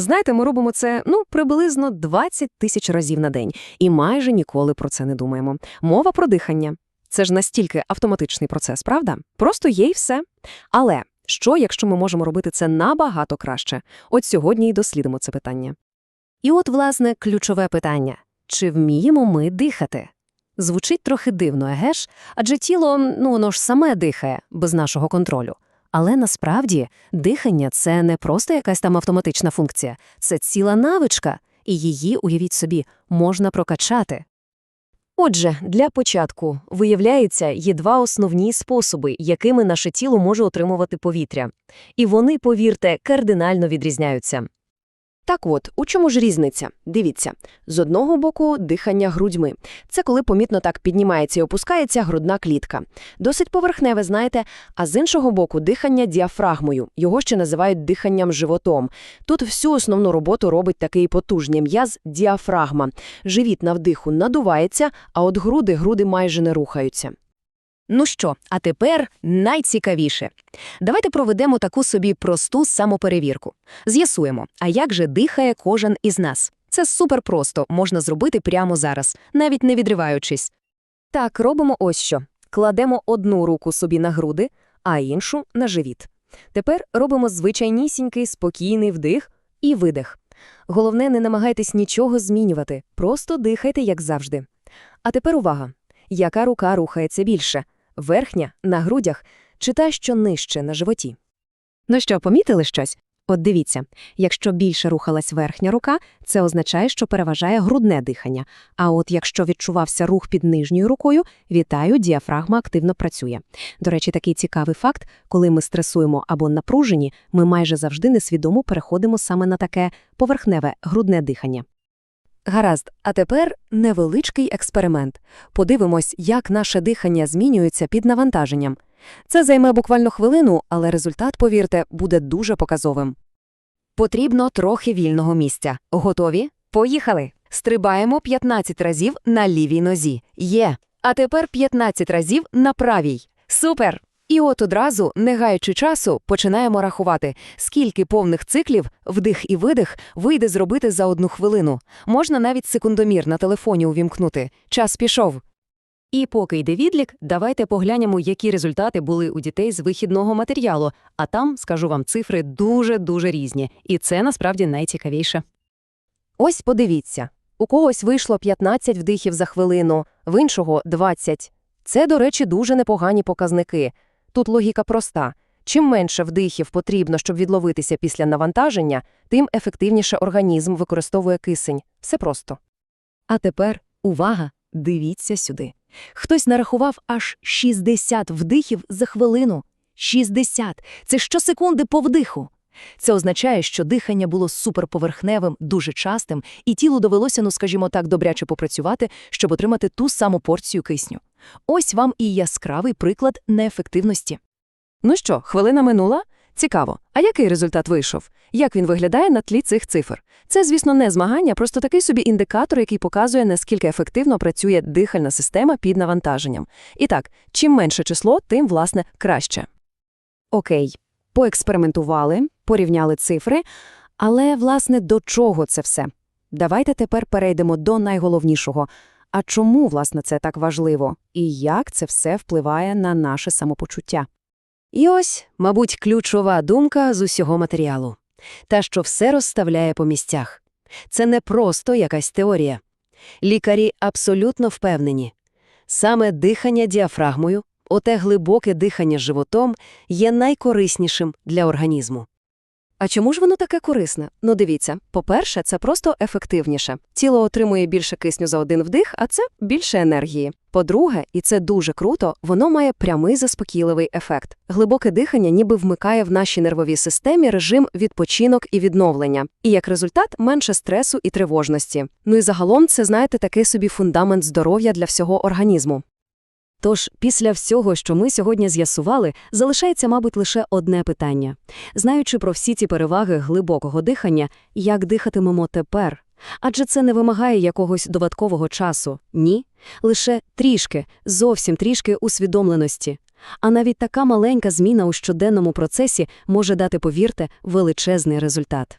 Знаєте, ми робимо це ну приблизно 20 тисяч разів на день і майже ніколи про це не думаємо. Мова про дихання. Це ж настільки автоматичний процес, правда? Просто є і все. Але що, якщо ми можемо робити це набагато краще? От сьогодні і дослідимо це питання. І от, власне, ключове питання – чи вміємо ми дихати? Звучить трохи дивно, еге ж? Адже тіло, ну, воно ж саме дихає, без нашого контролю. Але насправді дихання – це не просто якась там автоматична функція, це ціла навичка, і її, уявіть собі, можна прокачати. Отже, для початку, виявляється, є два основні способи, якими наше тіло може отримувати повітря. І вони, повірте, кардинально відрізняються. Так от, у чому ж різниця? Дивіться, з одного боку дихання грудьми. Це коли помітно так піднімається і опускається грудна клітка. Досить поверхневе, знаєте, а з іншого боку дихання діафрагмою. Його ще називають диханням животом. Тут всю основну роботу робить такий потужний м'яз діафрагма. Живіт на вдиху надувається, а от груди груди майже не рухаються. Ну що, а тепер найцікавіше. Давайте проведемо таку собі просту самоперевірку. З'ясуємо, а як же дихає кожен із нас. Це супер просто, можна зробити прямо зараз, навіть не відриваючись. Так, робимо ось що. Кладемо одну руку собі на груди, а іншу – на живіт. Тепер робимо звичайнісінький спокійний вдих і видих. Головне, не намагайтесь нічого змінювати, просто дихайте, як завжди. А тепер увага. Яка рука рухається більше? Верхня – на грудях, чи та, що нижче на животі. Ну що, помітили щось? От дивіться, якщо більше рухалась верхня рука, це означає, що переважає грудне дихання. А от якщо відчувався рух під нижньою рукою, вітаю, діафрагма активно працює. До речі, такий цікавий факт, коли ми стресуємо або напружені, ми майже завжди несвідомо переходимо саме на таке поверхневе грудне дихання. Гаразд, а тепер невеличкий експеримент. Подивимось, як наше дихання змінюється під навантаженням. Це займе буквально хвилину, але результат, повірте, буде дуже показовим. Потрібно трохи вільного місця. Готові? Поїхали! Стрибаємо 15 разів на лівій нозі. Є. А тепер 15 разів на правій. Супер! І от одразу, не гаючи часу, починаємо рахувати, скільки повних циклів, вдих і видих, вийде зробити за одну хвилину. Можна навіть секундомір на телефоні увімкнути. Час пішов. І поки йде відлік, давайте поглянемо, які результати були у дітей з вихідного матеріалу, а там, скажу вам, цифри дуже-дуже різні, і це насправді найцікавіше. Ось подивіться. У когось вийшло 15 вдихів за хвилину, в іншого – 20. Це, до речі, дуже непогані показники. Тут логіка проста. Чим менше вдихів потрібно, щоб відловитися після навантаження, тим ефективніше організм використовує кисень. Все просто. А тепер, увага, дивіться сюди. Хтось нарахував аж 60 вдихів за хвилину. 60! Це щосекунди по вдиху. Це означає, що дихання було суперповерхневим, дуже частим, і тілу довелося, ну скажімо так, добряче попрацювати, щоб отримати ту саму порцію кисню. Ось вам і яскравий приклад неефективності. Ну що, хвилина минула? Цікаво. А який результат вийшов? Як він виглядає на тлі цих цифр? Це, звісно, не змагання, просто такий собі індикатор, який показує, наскільки ефективно працює дихальна система під навантаженням. І так, чим менше число, тим, власне, краще. Окей, поекспериментували, порівняли цифри, але, власне, до чого це все? Давайте тепер перейдемо до найголовнішого. А чому, власне, це так важливо? І як це все впливає на наше самопочуття? І ось, мабуть, ключова думка з усього матеріалу. Та, що все розставляє по місцях. Це не просто якась теорія. Лікарі абсолютно впевнені. Саме дихання діафрагмою, оте глибоке дихання животом, є найкориснішим для організму. А чому ж воно таке корисне? Ну дивіться, по-перше, це просто ефективніше. Тіло отримує більше кисню за один вдих, а це більше енергії. По-друге, і це дуже круто, воно має прямий заспокійливий ефект. Глибоке дихання ніби вмикає в нашій нервовій системі режим відпочинок і відновлення. І як результат менше стресу і тривожності. Ну і загалом це, знаєте, такий собі фундамент здоров'я для всього організму. Тож, після всього, що ми сьогодні з'ясували, залишається, мабуть, лише одне питання. Знаючи про всі ці переваги глибокого дихання, як дихатимемо тепер? Адже це не вимагає якогось додаткового часу, ні, лише трішки, зовсім трішки усвідомленості. А навіть така маленька зміна у щоденному процесі може дати, повірте, величезний результат.